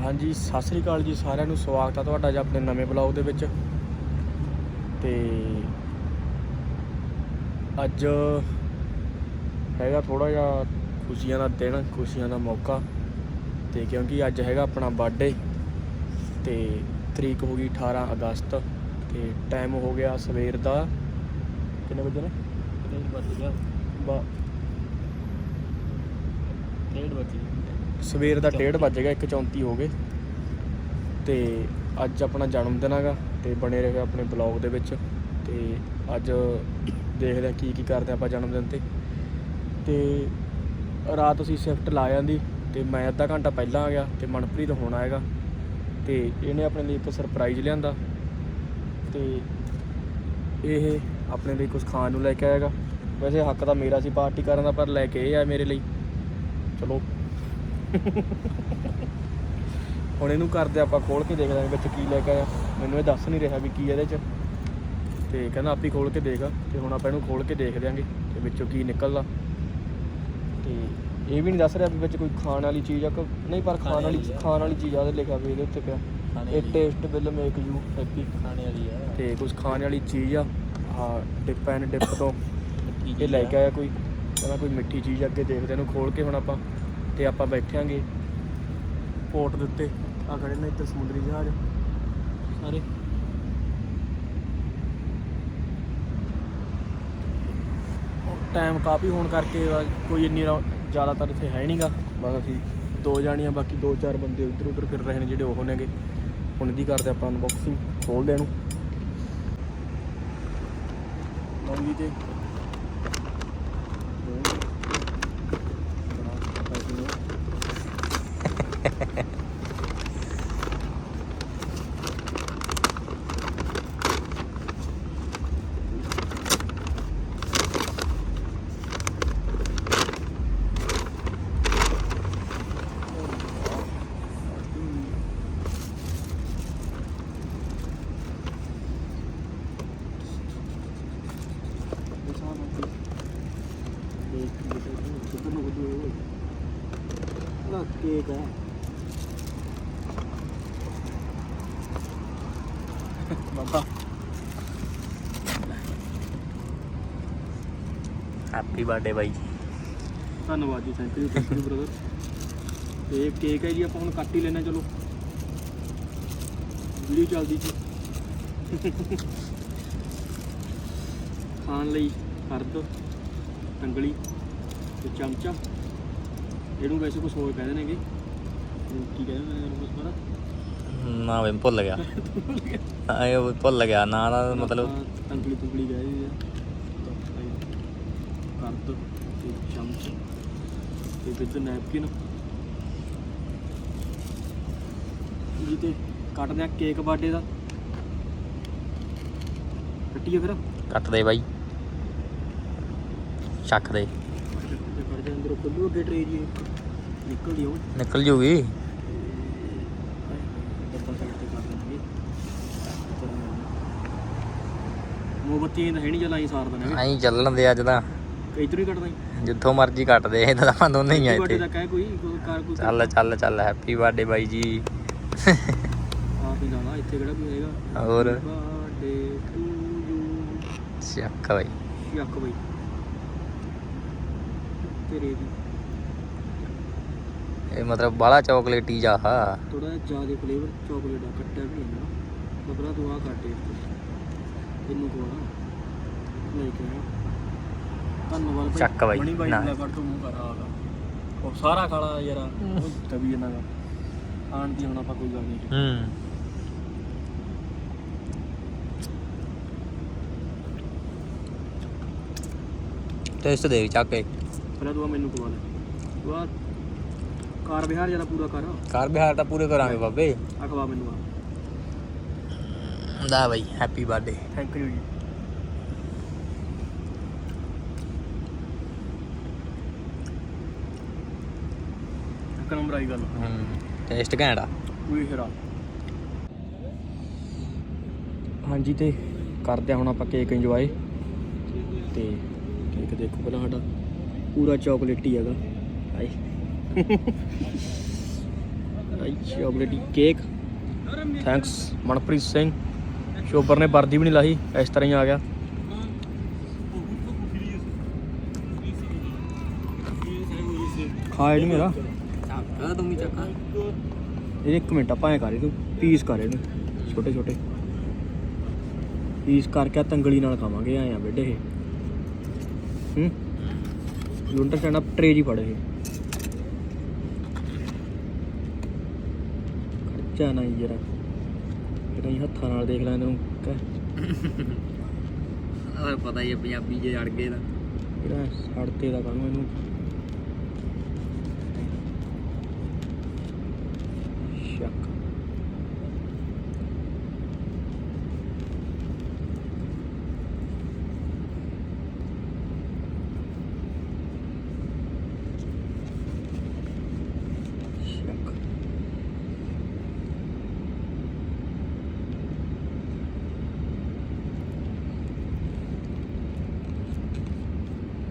ਹਾਂਜੀ ਸਤਿ ਸ੍ਰੀ ਅਕਾਲ ਜੀ ਸਾਰਿਆਂ ਨੂੰ ਸਵਾਗਤ ਹੈ ਤੁਹਾਡਾ ਜੀ ਆਪਣੇ ਨਵੇਂ ਬਲੌਗ ਦੇ ਵਿੱਚ। ਤੇ ਅੱਜ ਹੈਗਾ ਥੋੜਾ ਜਿਹਾ ਖੁਸ਼ੀਆਂ ਦਾ ਦਿਨ ਖੁਸ਼ੀਆਂ ਦਾ ਮੌਕਾ। ਤੇ ਕਿਉਂਕਿ ਅੱਜ ਹੈਗਾ ਆਪਣਾ ਬਰਥਡੇ ਤੇ ਤਰੀਕ ਹੋ ਗਈ 18 ਅਗਸਤ ਤੇ ਟਾਈਮ ਹੋ ਗਿਆ ਸਵੇਰ ਦਾ। ਕਿੰਨੇ ਵਜੇ ਨੇ? ਡੇਢ ਵੱਜ ਗਿਆ। ਡੇਢ ਵੱਜ ਸਵੇਰ ਦਾ 1:30 ਵੱਜ ਗਿਆ 1:34 ਹੋ ਗਏ। ਤੇ ਅੱਜ ਆਪਣਾ ਜਨਮ ਦਿਨ ਹੈਗਾ ਤੇ ਬਣੇ ਰਹੇ ਆਪਣੇ ਬਲੌਗ ਦੇ ਵਿੱਚ। ਤੇ ਅੱਜ ਦੇਖਦੇ ਹਾਂ ਕੀ ਕੀ ਕਰਦੇ ਆਪਾਂ ਜਨਮ ਦਿਨ ਤੇ। ਤੇ ਰਾਤ ਅਸੀਂ ਸ਼ਿਫਟ ਲਾ ਜਾਂਦੀ ਤੇ ਮੈਂ ਅੱਧਾ ਘੰਟਾ ਪਹਿਲਾਂ ਆ ਗਿਆ ਤੇ ਮਨਪ੍ਰੀਤ ਹੁਣ ਆਏਗਾ। ਤੇ ਇਹਨੇ ਆਪਣੇ ਲਈ ਇੱਕ ਸਰਪ੍ਰਾਈਜ਼ ਲਿਆਂਦਾ। ਤੇ ਇਹ ਆਪਣੇ ਲਈ ਕੁਝ ਖਾਣ ਨੂੰ ਲੈ ਕੇ ਆਏਗਾ। ਵੈਸੇ ਹੱਕ ਤਾਂ ਮੇਰਾ ਸੀ ਪਾਰਟੀ ਕਰਨ ਦਾ ਪਰ ਲੈ ਕੇ ਇਹ ਆ ਮੇਰੇ ਲਈ। ਚਲੋ। ਹੁਣ ਇਹਨੂੰ ਕਰਦੇ ਆਪਾਂ ਖੋਲ ਕੇ ਦੇਖਦੇ ਹਾਂ ਵਿੱਚ ਕੀ ਲੈ ਕੇ ਆਇਆ। ਮੈਨੂੰ ਇਹ ਦੱਸ ਨਹੀਂ ਰਿਹਾ ਵੀ ਕੀ ਇਹਦੇ ਚ। ਤੇ ਕਹਿੰਦਾ ਆਪੀ ਖੋਲ ਕੇ ਦੇਖ। ਤੇ ਹੁਣ ਆਪਾਂ ਇਹਨੂੰ ਖੋਲ ਕੇ ਦੇਖ ਦਿਆਂਗੇ ਤੇ ਵਿੱਚੋਂ ਕੀ ਨਿਕਲਦਾ। ਤੇ ਇਹ ਵੀ ਨਹੀਂ ਦੱਸ ਰਿਹਾ ਵੀ ਵਿੱਚ ਕੋਈ ਖਾਣ ਵਾਲੀ ਚੀਜ਼ ਆ ਕਿ ਨਹੀਂ ਪਰ ਖਾਣ ਵਾਲੀ ਖਾਣ ਵਾਲੀ ਚੀਜ਼ ਆ ਉਹਦੇ ਲਿਖਿਆ ਵੀ ਇਹਦੇ ਉੱਤੇ ਪਿਆ। ਇਹ taste will make you happy ਖਾਣੇ ਵਾਲੀ ਆ। ਤੇ ਕੁਝ ਖਾਣ ਵਾਲੀ ਚੀਜ਼ ਆ ਹਾਂ ਡਿਪ ਐਂਡ ਡਿਪ ਤੋਂ। ਇਹ ਲੈ ਆ। ਕੇ ਆਇਆ ਕੋਈ। ਕਹਿੰਦਾ ਕੋਈ ਮਿੱਠੀ ਚੀਜ਼ ਅੱਗੇ ਦੇਖਦੇ ਇਹਨੂੰ ਖੋਲ ਕੇ ਹੁਣ ਆਪਾਂ। ਤੇ ਆਪਾਂ ਬੈਠਾਂਗੇ ਪੋਰਟ ਦੇ ਉੱਤੇ। ਆ ਖੜੇ ਨੇ ਇੱਧਰ ਸਮੁੰਦਰੀ ਜਹਾਜ਼। ਸਾਰੇ। ਟਾਈਮ ਕਾਫੀ ਹੋਣ ਕਰਕੇ ਕੋਈ ਇੰਨੀ ਜ਼ਿਆਦਾਤਰ ਇੱਥੇ ਹੈ ਨਹੀਂਗਾ ਬਸ ਅਸੀਂ ਦੋ ਜਾਣੀਆਂ ਬਾਕੀ ਦੋ ਚਾਰ ਬੰਦੇ ਉੱਧਰ ਉੱਧਰ ਫਿਰ ਰਹੇ ਨੇ ਜਿਹੜੇ ਉਹ ਨੇਗੇ। ਹੁਣ ਇਹਦੀ ਕਰਦੇ ਆਪਾਂ ਅਨਬਾਕਸਿੰਗ ਖੋਲਦੇ ਇਹਨੂੰ। ਲੌਂਗੀ ਤੇ 그, 그, 그, 그, 그, 그, 그, 그, 그, 그, 그, 그, ਹੈਪੀ ਬਰਥਡੇ ਬਾਈ ਧੰਨਵਾਦ ਜੀ thank you thank you brother ਤੇ ਇਹ ਕੇਕ ਹੈ ਜੀ ਆਪਾਂ ਹੁਣ ਕੱਟ ਹੀ ਲੈਣਾ ਚਲੋ। ਵੀਡੀਓ ਚੱਲਦੀ ਜੀ। ਖਾਣ ਲਈ ਫਰਦ ਉਂਗਲੀ ਤੇ ਚਮਚਾ। ਇਹਨੂੰ ਵੈਸੇ ਕੁਝ ਹੋਰ ਕਹਿੰਦੇ ਨੇਗੇ ਕੀ ਕਹਿੰਦੇ ਨੇ ਇਹਨੂੰ ਕੁਝ ਪਤਾ ਨਾ ਵੇ ਭੁੱਲ ਗਿਆ। ਇਹ ਭੁੱਲ ਗਿਆ ਨਾ ਦਾ ਮਤਲਬ ਉਂਗਲੀ ਤੁੰਗਲੀ ਕਹਿੰਦੇ ਫਰਦ ਤੇ ਚਮਚ ਤੇ ਵਿੱਚ ਨੈਪਕਿਨ। ਜੀ ਤੇ ਕੱਟਦੇ ਆ ਕੇਕ ਬਰਥਡੇ ਦਾ। ਕੱਟੀਏ ਫਿਰ। ਕੱਟ ਦੇ ਬਾਈ। ਚੱਕ ਦੇ। ਤੇ ਕੱਢਦੇ ਅੰਦਰੋਂ ਖੁੱਲੂ ਅੱਗੇ ਟਰੇ ਜੀ। ਨਿਕਲਦੀ ਉਹ ਨਿਕਲ ਜੂਗੀ। ਡੱਬਾ ਸਾਈਡ ਤੇ ਕਰ ਦੇਣਗੇ। ਮੋਮਬੱਤੀ ਤਾਂ ਹੈ ਨਹੀਂ ਜਲਾਈ ਸਾਰ ਦੇਣਗੇ। ਐਂ ਚੱਲਣ ਦੇ ਅੱਜ ਤਾਂ। ਇਧਰੋਂ ਹੀ ਕੱਟਦਾ ਹੀ ਜਿੱਥੋਂ ਮਰਜ਼ੀ ਕੱਟ ਦੇ ਇਹ ਤਾਂ ਆਪਾਂ ਦੋਨੇ ਹੀ ਆ ਇੱਥੇ। ਦਾ ਕਹਿ ਕੋਈ ਕਾਰ ਕੋਈ। ਚੱਲ ਚੱਲ ਚੱਲ ਹੈਪੀ ਬਰਥਡੇ ਬਾਈ ਜੀ। ਆਪ ਹੀ ਲਾਣਾ ਇੱਥੇ ਕਿਹੜਾ ਕੋਈ ਹੈਗਾ? ਹੋਰ? ਬਰਥਡੇ ਟੂ ਯੂ ਚੱਕ ਬਾਈ। ਯੱਕ ਬਈ। ਤੇਰੇ ਦੀ ਇਹ ਮਤਲਬ ਬਾਲਾ ਚਾਕਲੇਟੀ ਜਾ ਆ। ਥੋੜਾ ਜ਼ਿਆਦਾ ਫਲੇਵਰ ਚਾਕਲੇਟ ਦਾ ਕੱਟਿਆ ਵੀ ਹੈ ਨਾ ਬਬਰਾ ਤੂੰ ਆ ਕੱਟ ਇਹਨੂੰ ਕੋਣਾ ਲੈ ਕੇ ਆਇਆ ਧੰਨਵਾਦ ਭਾਈ। ਚੱਕ ਬਾਈ, ਨਾ। ਦਾ ਕੱਟ ਮੂੰਹ ਕਰ ਆਗਾ ਉਹ ਸਾਰਾ ਖਾਲਾ ਯਾਰ ਉਹ ਤਵੀ ਇਹਨਾਂ ਦਾ। ਆਣ ਦੀ ਹੁਣ ਆਪਾਂ ਕੋਈ ਗੱਲ ਨਹੀਂ। ਹੂੰ। ਟੈਸਟ ਦੇ ਚੱਕ ਕੇ ਪਹਿਲਾਂ ਤੂੰ ਮੈਨੂੰ ਖਵਾ ਲੈ ਤੂੰ ਕਾਰ ਵਿਹਾਰ ਜ਼ਿਆਦਾ ਪੂਰਾ ਕਰ। ਕਰ ਬਿਹਾਰ ਤਾਂ ਪੂਰੇ ਕਰਾਂਗੇ ਬਾਬੇ। ਆ ਖਵਾ ਮੈਨੂੰ ਆ। ਦਾ ਬਾਈ ਹੈਪੀ ਬਰਥਡੇ ਥੈਂਕ ਯੂ ਜੀ। ਇੱਕ ਨੰਬਰ ਆਈ ਗੱਲ। ਹੂੰ ਟੇਸਟ ਘੈਂਟ ਆ। ਕੋਈ ਹੀਰਾ ਹਾਂਜੀ ਤੇ ਕਰਦੇ ਆ ਹੁਣ ਆਪਾਂ ਕੇਕ ਇੰਜੋਏ ਤੇ ਕੇਕ ਦੇਖੋ ਪਹਿਲਾਂ ਸਾਡਾ। ਪੂਰਾ ਚਾਕਲੇਟੀ ਹੈਗਾ। ਆਏ। ਭਾਈ ਚਾਕਲੇਟੀ ਕੇਕ ਥੈਂਕਸ ਮਨਪ੍ਰੀਤ ਸਿੰਘ। ਸ਼ੋਬਰ ਨੇ ਵਰਦੀ ਵੀ ਨਹੀਂ ਲਾਹੀ ਇਸ ਤਰ੍ਹਾਂ ਹੀ ਆ ਗਿਆ। ਖਾਏ ਨਹੀਂ ਮੇਰਾ। ਚੱਕਾ। ਇਹ ਇੱਕ ਮਿੰਟ ਆਪਾਂ ਐ ਕਰ ਇਹਨੂੰ ਪੀਸ ਕਰ ਇਹਨੂੰ ਛੋਟੇ ਛੋਟੇ। ਪੀਸ ਕਰਕੇ ਤੰਗਲੀ ਨਾਲ ਖਾਵਾਂਗੇ ਐ ਆ ਬੇਡੇ ਇਹ। ਹੂੰ? ਯੂ ਅੰਡਰਸਟੈਂਡ ਅਪ ਟਰੇ ਜੀ ਫੜ ਇਹ। ਖਰਚਾ ਨਹੀਂ ਜਰਾ। ਅਸੀਂ ਹੱਥਾਂ ਨਾਲ ਦੇਖ ਲੈਂਦੇ ਨੂੰ ਕਹਿ। ਓਏ ਪਤਾ ਹੀ ਹੈ ਪੰਜਾਬੀ ਜੇ ਅੜ ਗਏ ਤਾਂ। ਇਹਦਾ ਸੜਤੇ ਦਾ ਕਾਹਨੂੰ ਇਹਨੂੰ। ਸ਼ੱਕ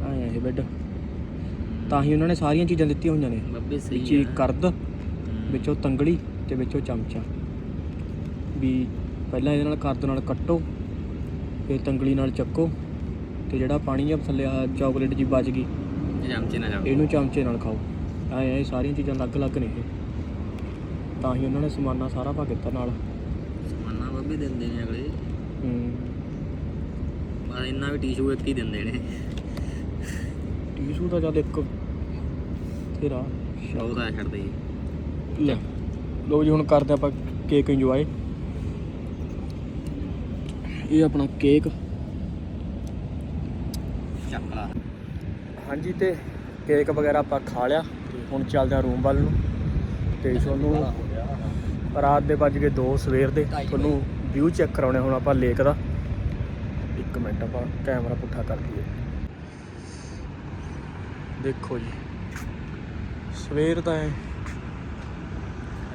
ਆਇਆ ਇਹ ਬੈੱਡ। ਤਾਂ ਹੀ ਉਹਨਾਂ ਨੇ ਸਾਰੀਆਂ ਚੀਜ਼ਾਂ ਦਿੱਤੀਆਂ ਹੋਈਆਂ ਨੇ। ਬੱਬੇ ਸਹੀ ਇੱਕ ਕਰਦ ਵਿੱਚੋਂ ਤੰਗੜੀ। ਤੇ ਵਿੱਚੋਂ ਚਮਚਾ। ਵੀ ਪਹਿਲਾਂ ਇਹਦੇ ਨਾਲ ਕਰਦ ਨਾਲ ਕੱਟੋ ਫਿਰ ਤੰਗੜੀ ਨਾਲ ਚੱਕੋ ਤੇ ਜਿਹੜਾ ਪਾਣੀ ਆ ਥੱਲੇ ਆ ਚਾਕਲੇਟ ਜੀ ਬਚ ਗਈ ਚਮਚੇ ਨਾ ਜਾ ਇਹਨੂੰ ਚਮਚੇ ਨਾਲ ਖਾਓ। ਐ ਇਹ ਸਾਰੀਆਂ ਚੀਜ਼ਾਂ ਅਲੱਗ-ਅਲੱਗ ਨੇ ਇਹ। ਤਾਂ ਹੀ ਉਹਨਾਂ ਨੇ ਸਮਾਨਾ ਸਾਰਾ ਪਾ ਦਿੱਤਾ ਨਾਲ। ਸਮਾਨਾ ਬੱਬੇ ਦਿੰਦੇ ਨੇ ਅਗਲੇ। ਹੂੰ। ਪਰ ਇੰਨਾ ਵੀ ਟਿਸ਼ੂ ਇੱਕ ਹੀ ਦਿੰਦੇ ਨੇ। ਟੀਸ਼ੂ ਦਾ ਜਦ ਇੱਕ ਤੇਰਾ ਉਹਦਾ ਛੱਡਦੇ ਜੀ ਲੈ। ਲੋ ਜੀ, ਹੁਣ ਕਰਦੇ ਆਪਾਂ ਕੇਕ ਇੰਜੋਏ ਇਹ ਆਪਣਾ ਕੇਕ ਚੱਕਲਾ ਹਾਂਜੀ, ਤੇ ਕੇਕ ਵਗੈਰਾ ਆਪਾਂ ਖਾ ਲਿਆ। ਹੁਣ ਚੱਲਦੇ ਆ ਰੂਮ ਵੱਲ ਨੂੰ। ਤੇ ਤੁਹਾਨੂੰ ਰਾਤ ਦੇ ਵੱਜ ਗਏ 2 ਸਵੇਰ ਦੇ। ਤੁਹਾਨੂੰ ਵਿਊ ਚੈੱਕ ਕਰਾਉਣੇ ਹੁਣ ਆਪਾਂ ਲੇਕ ਦਾ। ਇੱਕ ਮਿੰਟ ਆਪਾਂ ਕੈਮਰਾ ਪੁੱਠਾ ਕਰ ਦਈਏ। ਦੇਖੋ ਜੀ, ਸਵੇਰ ਦਾ ਐਂ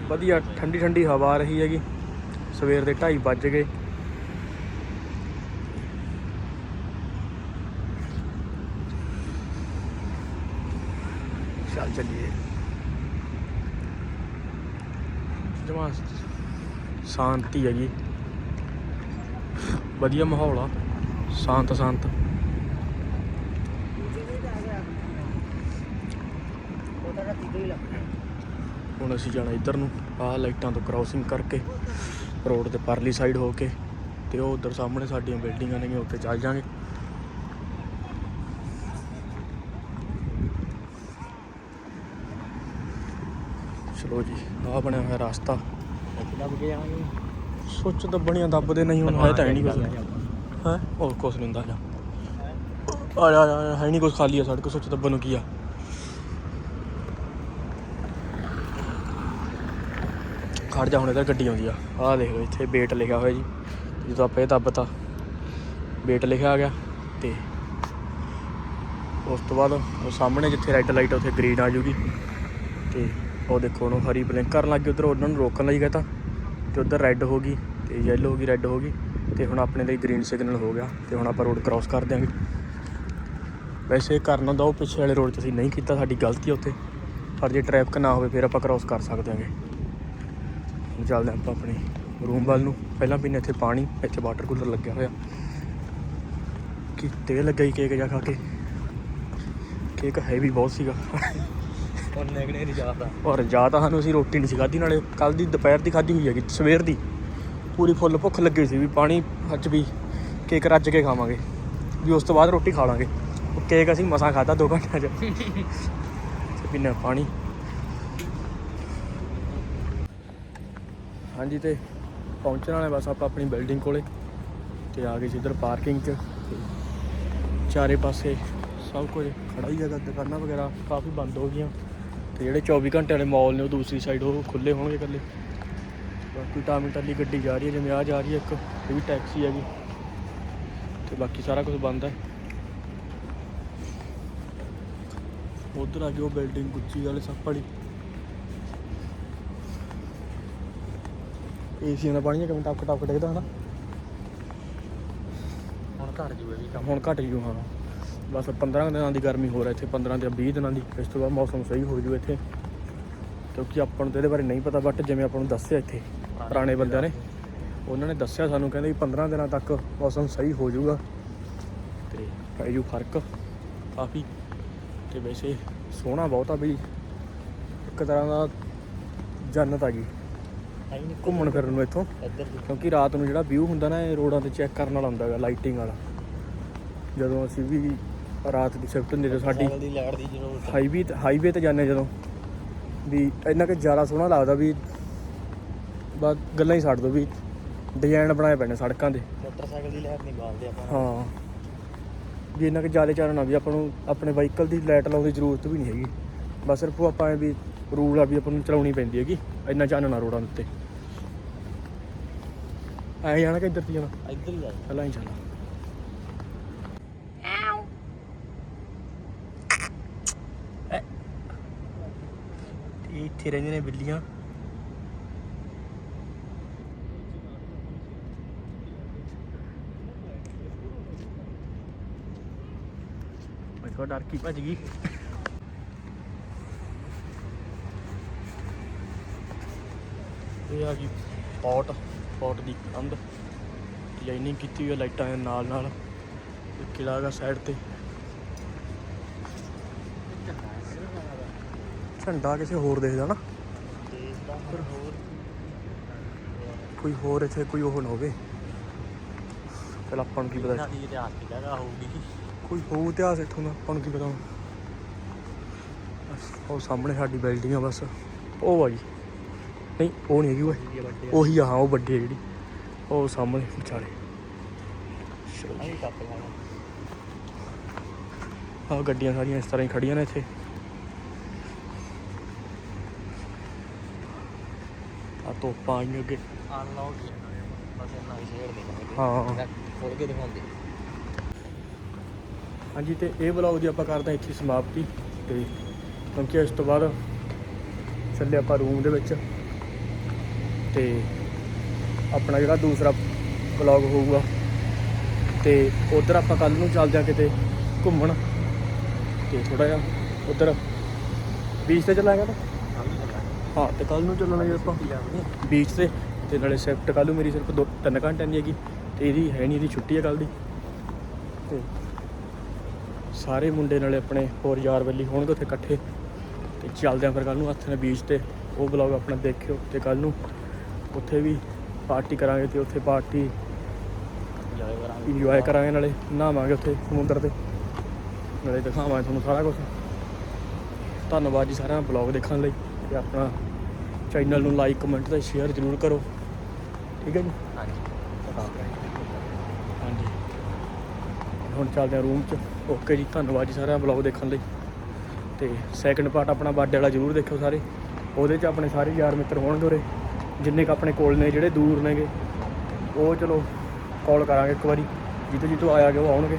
ਵਧੀਆ ਠੰਡੀ ਠੰਡੀ ਹਵਾ ਆ ਰਹੀ ਹੈਗੀ। ਸਵੇਰ ਦੇ 2:30 ਵੱਜ ਗਏ। ਚੱਲ ਚੱਲੀਏ। ਜਮਾ ਸ਼ਾਂਤੀ ਹੈਗੀ। ਵਧੀਆ ਮਾਹੌਲ ਆ। ਸ਼ਾਂਤ ਸ਼ਾਂਤ। ਹੁਣ ਅਸੀਂ ਜਾਣਾ ਇੱਧਰ ਨੂੰ, ਆਹ ਲਾਈਟਾਂ ਤੋਂ ਕ੍ਰਾਸਿੰਗ ਕਰਕੇ ਰੋਡ ਦੇ ਪਰਲੀ ਸਾਈਡ ਹੋ ਕੇ ਤੇ ਉਹ ਉਧਰ ਸਾਹਮਣੇ ਸਾਡੀਆਂ ਬਿਲਡਿੰਗਾਂ ਨੇਗੀਆਂ ਉੱਥੇ ਚੱਲ ਜਾਾਂਗੇ। ਚਲੋ ਜੀ, ਆਹ ਬਣਿਆ ਹੋਇਆ ਰਸਤਾ। ਲੱਗ ਕੇ ਜਾਵਾਂਗੇ ਸੁੱਚ ਦੱਬਣੀਆਂ ਦੱਬਦੇ ਨਹੀਂ ਹੁਣ, ਹੈ ਤਾਂ ਹੈ ਨਹੀਂ ਕੁਝ ਹੈ? ਉਹ ਕੁਛ ਨਹੀਂ ਹੁੰਦਾ ਜਾ। ਆ ਜਾ ਹੈ ਨਹੀਂ ਕੁਝ ਖਾਲੀ ਆ, ਸੜਕ ਸੁੱਚ ਦੱਬਣ ਨੂੰ ਕੀ ਆ। ਖੜ ਜਾ ਹੁਣ ਇੱਧਰ ਗੱਡੀ ਆਉਂਦੀ ਆ। ਆਹ ਦੇਖ ਲਓ ਇੱਥੇ ਵੇਟ ਲਿਖਿਆ ਹੋਇਆ ਜੀ। ਜਦੋਂ ਆਪਾਂ ਇਹ ਦੱਬਤਾ ਵੇਟ ਲਿਖਿਆ ਆ ਗਿਆ ਤੇ ਉਸ ਤੋਂ ਬਾਅਦ ਉਹ ਸਾਹਮਣੇ ਜਿੱਥੇ ਰੈੱਡ ਲਾਈਟ ਉੱਥੇ ਗ੍ਰੀਨ ਆ ਜੂਗੀ। ਤੇ ਉਹ ਦੇਖੋ ਉਹਨੂੰ ਹਰੀ ਬਲਿੰਕ ਕਰਨ ਲੱਗ ਗਈ, ਉਧਰ ਉਹਨਾਂ ਨੂੰ ਰੋਕਣ ਲਈ ਕਹਤਾ। ਤੇ ਉਧਰ ਰੈੱਡ ਹੋ ਗਈ, ਤੇ ਯੈਲੋ ਹੋ ਗਈ ਰੈੱਡ ਹੋ ਗਈ। ਤੇ ਹੁਣ ਆਪਣੇ ਲਈ ਗ੍ਰੀਨ ਸਿਗਨਲ ਹੋ ਗਿਆ। ਤੇ ਹੁਣ ਆਪਾਂ ਰੋਡ ਕ੍ਰਾਸ ਕਰ ਦਿਆਂਗੇ। ਵੈਸੇ ਕਰਨਾ ਦਾ ਉਹ ਪਿੱਛੇ ਵਾਲੇ ਰੋਡ 'ਚ ਅਸੀਂ ਨਹੀਂ ਕੀਤਾ, ਸਾਡੀ ਗਲਤੀ ਉੱਥੇ। ਪਰ ਜੇ ਟ੍ਰੈਫਿਕ ਨਾ ਹੋਵੇ, ਫਿਰ ਆਪਾਂ ਕ੍ਰਾਸ ਕਰ ਸਕਦੇ ਹਾਂਗੇ ਚੱਲਦੇ ਆਪਾਂ ਆਪਣੇ ਰੂਮ ਵੱਲ ਨੂੰ। ਪਹਿਲਾਂ ਪੀਨੇ ਇੱਥੇ ਪਾਣੀ ਇੱਥੇ ਵਾਟਰ ਕੂਲਰ ਲੱਗਿਆ ਹੋਇਆ। ਕਿ ਤੇਲ ਲੱਗਾ ਹੀ ਕੇਕ ਜਾ ਖਾ ਕੇ? ਕੇਕ ਹੈਵੀ ਬਹੁਤ ਸੀਗਾ। ਉਹ ਨੇਗਣੇ ਨਹੀਂ ਜਾਂਦਾ ਔਰ ਜਾਂ ਤਾਂ ਸਾਨੂੰ ਅਸੀਂ ਰੋਟੀ ਨਹੀਂ ਸੀ ਖਾਧੀ ਨਾਲੇ ਕੱਲ ਦੀ ਦੁਪਹਿਰ ਦੀ ਖਾਧੀ ਹੋਈ ਹੈਗੀ ਸਵੇਰ ਦੀ। ਪੂਰੀ ਫੁੱਲ ਭੁੱਖ ਲੱਗੀ ਸੀ ਵੀ ਪਾਣੀ ਅੱਜ ਵੀ ਕੇਕ ਰੱਜ ਕੇ ਖਾਵਾਂਗੇ। ਵੀ ਉਸ ਤੋਂ ਬਾਅਦ ਰੋਟੀ ਖਾ ਲਾਂਗੇ। ਕੇਕ ਅਸੀਂ ਮਸਾਂ ਖਾਧਾ 2 ਘੰਟਿਆਂ 'ਚ। ਤੇ ਪੀਣਾ ਪਾਣੀ। ਹਾਂਜੀ ਤੇ ਪਹੁੰਚਣ ਵਾਲੇ ਬਸ ਆਪਾਂ ਆਪਣੀ ਬਿਲਡਿੰਗ ਕੋਲੇ ਤੇ ਆ ਗਏ ਸੀ ਇੱਧਰ ਪਾਰਕਿੰਗ 'ਚ ਚਾਰੇ ਪਾਸੇ ਸਭ ਕੁਝ ਖੜਾ ਹੀ ਹੈਗਾ, ਦੁਕਾਨਾਂ ਵਗੈਰਾ ਕਾਫੀ ਬੰਦ ਹੋ ਗਈਆਂ ਤੇ ਜਿਹੜੇ 24 ਘੰਟੇ ਵਾਲੇ ਮਾਲ ਨੇ ਉਹ ਦੂਸਰੀ ਸਾਈਡ ਉਹ ਖੁੱਲੇ ਹੋਣਗੇ ਇਕੱਲੇ। ਬਾਕੀ ਟਾਮੀ ਟੱਲੀ ਗੱਡੀ ਜਾ ਰਹੀ ਹੈ, ਜਿਵੇਂ ਆ ਜਾ ਰਹੀ ਹੈ ਇੱਕ, ਇਹ ਵੀ ਟੈਕਸੀ ਹੈਗੀ। ਤੇ ਬਾਕੀ ਸਾਰਾ ਕੁਝ ਬੰਦ ਹੈ। ਉਧਰ ਆ ਗਈ ਉਹ ਬਿਲਡਿੰਗ ਗੁੱਚੀ ਵਾਲੇ ਸੱਪ ਵਾਲੀ। ਏਸੀਆਂ ਦਾ ਪਾਣੀ ਕਿਵੇਂ ਟੱਪ ਟੱਪ ਡਿੱਗਦਾ ਹਨਾ। ਹੁਣ ਘਟ ਜੂਏ ਵੀ ਹੁਣ ਘਟ ਜੂ ਹਾਂ। ਬਸ 15 ਦਿਨਾਂ ਦੀ ਗਰਮੀ ਹੋ ਰਹੀ ਇੱਥੇ 15 ਜਾਂ 20 ਦਿਨਾਂ ਦੀ। ਇਸ ਤੋਂ ਬਾਅਦ ਮੌਸਮ ਸਹੀ ਹੋ ਜੂ ਇੱਥੇ। ਕਿਉਂਕਿ ਆਪਾਂ ਨੂੰ ਤਾਂ ਇਹਦੇ ਬਾਰੇ ਨਹੀਂ ਪਤਾ ਬਟ ਜਿਵੇਂ ਆਪਾਂ ਨੂੰ ਦੱਸਿਆ ਇੱਥੇ ਪੁਰਾਣੇ ਬੰਦਿਆਂ ਨੇ ਉਹਨਾਂ ਨੇ ਦੱਸਿਆ ਸਾਨੂੰ ਕਹਿੰਦੇ ਵੀ 15 ਦਿਨਾਂ ਤੱਕ ਮੌਸਮ ਸਹੀ ਹੋ ਜਾਊਗਾ ਤੇ ਪੈ ਜੂ ਫ਼ਰਕ। ਕਾਫੀ। ਤੇ ਵੈਸੇ ਸੋਹਣਾ ਬਹੁਤ ਆ ਬਈ ਇੱਕ ਤਰ੍ਹਾਂ ਦਾ ਜੰਨਤ ਆ ਗਈ। ਘੁੰਮਣ ਫਿਰਨ ਨੂੰ ਇੱਥੋਂ ਕਿਉਂਕਿ ਰਾਤ ਨੂੰ ਜਿਹੜਾ ਵਿਊ ਹੁੰਦਾ ਨਾ ਇਹ ਰੋਡਾਂ ਤੇ ਚੈੱਕ ਕਰਨ ਵਾਲਾ ਹੁੰਦਾ ਹੈਗਾ ਲਾਈਟਿੰਗ ਵਾਲਾ। ਜਦੋਂ ਅਸੀਂ ਵੀ ਰਾਤ ਦੀ ਸ਼ਿਫਟ ਹੁੰਦੀ ਜਦੋਂ ਸਾਡੀ ਹਾਈਵੇ ਤੇ ਹਾਈਵੇ ਤੇ ਜਾਂਦੇ ਜਦੋਂ ਵੀ ਇੰਨਾ ਕਿ ਜ਼ਿਆਦਾ ਸੋਹਣਾ ਲੱਗਦਾ ਵੀ ਬਸ ਗੱਲਾਂ ਹੀ ਛੱਡ ਦੋ ਵੀ ਡਿਜ਼ਾਈਨ ਬਣਾਏ ਨੇ ਸੜਕਾਂ ਦੇ। ਮੋਟਰਸਾਈਕਲ ਦੀ ਲਾਈਟ ਨਹੀਂ ਬਾਲਦੇ ਆਪਾਂ। ਹਾਂ। ਵੀ ਇੰਨਾ ਕਿ ਜ਼ਿਆਦਾ ਚਾਨਣਾ ਵੀ ਆਪਾਂ ਨੂੰ ਆਪਣੇ ਵਾਹੀਕਲ ਦੀ ਲਾਈਟ ਲਾਉਣ ਦੀ ਜ਼ਰੂਰਤ ਵੀ ਨਹੀਂ ਹੈਗੀ। ਬਸ ਸਿਰਫ ਉਹ ਆਪਾਂ ਵੀ ਰੂਲ ਆ ਵੀ ਆਪਾਂ ਨੂੰ ਚਲਾਉਣੀ ਪੈਂਦੀ ਹੈਗੀ ਇੰਨਾ ਚਾਨਣਾ ਰੋਡਾਂ ਉੱਤੇ। ਐਂ ਜਾਣਾ ਕਿ ਇੱਧਰ ਦੀ ਜਾਣਾ? ਇੱਧਰ ਹੀ ਜਾ। ਪਹਿਲਾਂ ਹੀ ਇਹ ਇੱਥੇ ਰਹਿੰਦੀਆਂ ਨੇ ਬਿੱਲੀਆਂ। ਮੈਂ ਥੋੜਾ ਡਰ ਕੀ ਭੱਜ ਗਈ? ਇਹ ਆ ਗਈ ਪੌਟ। ਪੌਟ ਦੀ ਕੰਧ ਡਿਜ਼ਾਈਨਿੰਗ ਕੀਤੀ ਹੋਈ ਹੈ ਲਾਈਟਾਂ ਦੇ ਨਾਲ ਨਾਲ ਕਿਲਾ ਹੈਗਾ ਸਾਈਡ ਤੇ। ਝੰਡਾ ਕਿਸੇ ਹੋਰ ਦੇਖਦਾ ਨਾ। ਦਾ ਹੋਰ। ਕੋਈ ਹੋਰ ਇੱਥੇ ਕੋਈ ਉਹ ਨਾ ਹੋਵੇ। ਚਲ ਆਪਾਂ ਨੂੰ ਕੀ ਪਤਾ। ਇਹਨਾਂ ਦੀ ਜਗ੍ਹਾ ਹੋਊਗੀ। ਕੋਈ ਹੋਊ ਇਤਿਹਾਸ ਇੱਥੋਂ ਦਾ ਆਪਾਂ ਨੂੰ ਕੀ ਪਤਾ। ਉਹ ਸਾਹਮਣੇ ਸਾਡੀ ਬਿਲਡਿੰਗ ਆ ਬਸ। ਉਹ ਆ ਜੀ। ਨਹੀਂ ਉਹ ਨਹੀਂ ਹੈਗੀ ਓਏ ਵੱਡੇ ਉਹੀ ਆ ਹਾਂ ਉਹ ਵੱਡੀ ਆ ਜਿਹੜੀ। ਉਹ ਸਾਹਮਣੇ ਵਿਚਾਲੇ। ਆਹ ਗੱਡੀਆਂ ਸਾਰੀਆਂ ਇਸ ਤਰ੍ਹਾਂ ਹੀ ਖੜੀਆਂ ਨੇ ਇੱਥੇ। ਆ ਤੋਪਾਂ ਆਈਆਂ ਅੱਗੇ ਅਨਲੌਕ ਬਸ ਇਹਨਾਂ ਹੀ ਸ਼ੇਅਰ ਦੇ ਹਾਂ। ਖੋਲ ਕੇ ਦਿਖਾਉਂਦੇ। ਹਾਂਜੀ ਤੇ ਇਹ ਵਲੌਗ ਦੀ ਆਪਾਂ ਕਰਦੇ ਹਾਂ ਇੱਥੇ ਸਮਾਪਤੀ। ਤੇ ਕਿਉਂਕਿ ਇਸ ਤੋਂ ਬਾਅਦ ਚੱਲੇ ਆਪਾਂ ਰੂਮ ਦੇ ਵਿੱਚ। ਤੇ ਆਪਣਾ ਜਿਹੜਾ ਦੂਸਰਾ ਵਲੌਗ ਹੋਊਗਾ ਤੇ ਉਧਰ ਆਪਾਂ ਕੱਲ ਨੂੰ ਚੱਲਦੇ ਹਾਂ ਕਿਤੇ ਘੁੰਮਣ। ਤੇ ਥੋੜਾ ਜਿਹਾ ਉਧਰ ਬੀਚ ਤੇ ਚੱਲਾਂਗੇ ਤਾਂ ਹਾਂ, ਤੇ ਕੱਲ ਨੂੰ ਚੱਲਣਾ ਜੀ ਆਪਾਂ ਬੀਚ ਤੇ। ਤੇ ਨਾਲੇ ਸ਼ਿਫਟ ਕੱਲ ਨੂੰ ਮੇਰੀ ਸਿਰਫ ਦੋ, ਤਿੰਨ ਘੰਟਿਆਂ ਦੀ ਹੈਗੀ। ਤੇ ਇਹਦੀ ਹੈ ਨਹੀਂ, ਇਹਦੀ ਛੁੱਟੀ ਹੈ ਕੱਲ ਦੀ। ਤੇ ਸਾਰੇ ਮੁੰਡੇ ਨਾਲੇ ਆਪਣੇ ਹੋਰ ਯਾਰ ਬੇਲੀ ਹੋਣਗੇ ਉੱਥੇ ਇਕੱਠੇ। ਤੇ ਚੱਲਦੇ ਆਂ ਫਿਰ ਕੱਲ ਨੂੰ ਹੱਥ ਨਾਲ ਬੀਚ ਤੇ। ਉਹ ਵਲੌਗ ਆਪਣਾ ਦੇਖਿਓ ਤੇ ਕੱਲ ਨੂੰ ਉੱਥੇ ਵੀ ਪਾਰਟੀ ਕਰਾਂਗੇ ਤੇ ਉੱਥੇ ਪਾਰਟੀ ਇੰਜੋਏ ਕਰਾਂਗੇ। ਇੰਜੋਏ ਕਰਾਂਗੇ ਨਾਲੇ ਨਹਾਵਾਂਗੇ ਉੱਥੇ ਸਮੁੰਦਰ ਤੇ। ਨਾਲੇ ਦਿਖਾਵਾਂਗੇ ਤੁਹਾਨੂੰ ਸਾਰਾ ਕੁਝ ਧੰਨਵਾਦ ਜੀ ਸਾਰਿਆਂ ਦਾ ਬਲੌਗ ਦੇਖਣ ਲਈ ਤੇ ਆਪਣਾ ਚੈਨਲ ਨੂੰ ਲਾਈਕ ਕਮੈਂਟ ਤੇ ਸ਼ੇਅਰ ਜ਼ਰੂਰ ਕਰੋ। ਠੀਕ ਹੈ ਜੀ? ਹਾਂਜੀ। ਹਾਂਜੀ। ਹੁਣ ਚੱਲਦੇ ਆ ਰੂਮ 'ਚ। ਓਕੇ ਜੀ ਧੰਨਵਾਦ ਜੀ ਸਾਰਿਆਂ ਦਾ ਬਲੌਗ ਦੇਖਣ ਲਈ। ਤੇ ਸੈਕੰਡ ਪਾਰਟ ਆਪਣਾ ਬਰਥਡੇ ਵਾਲਾ ਜ਼ਰੂਰ ਦੇਖਿਓ ਸਾਰੇ। ਉਹਦੇ 'ਚ ਆਪਣੇ ਸਾਰੇ ਯਾਰ ਮਿੱਤਰ ਹੋਣਗੇ ਉਰੇ। ਜਿੰਨੇ ਕ ਆਪਣੇ ਕੋਲ ਨੇ, ਜਿਹੜੇ ਦੂਰ ਨੇਗੇ, ਉਹ ਚਲੋ ਕਾਲ ਕਰਾਂਗੇ ਇੱਕ ਵਾਰੀ। ਜਿੱਥੇ ਜਿੱਥੋਂ ਆਇਆ ਗਿਆ ਉਹ ਆਉਣਗੇ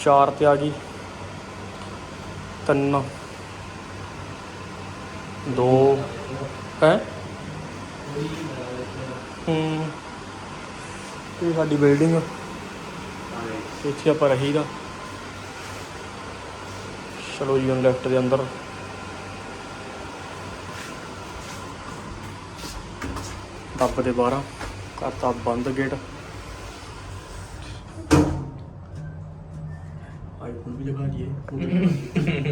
ਚਾਰ ਤੇ ਆ ਗਈ। ਤਿੰਨ। ਦੋ। ਹੈ? ਹੂੰ। ਇਹ ਸਾਡੀ ਬਿਲਡਿੰਗ ਇੱਥੇ ਆਪਾਂ ਰਹੀਦਾ। ਚਲੋ ਜੀ ਹੁਣ ਲੈਫਟ ਦੇ ਅੰਦਰ। ਦੱਬ ਦੇ 12 ਕਰਤਾ ਬੰਦ ਗੇਟ ਆਈਫੋਨ ਵੀ ਦਿਖਾ ਦਈਏ।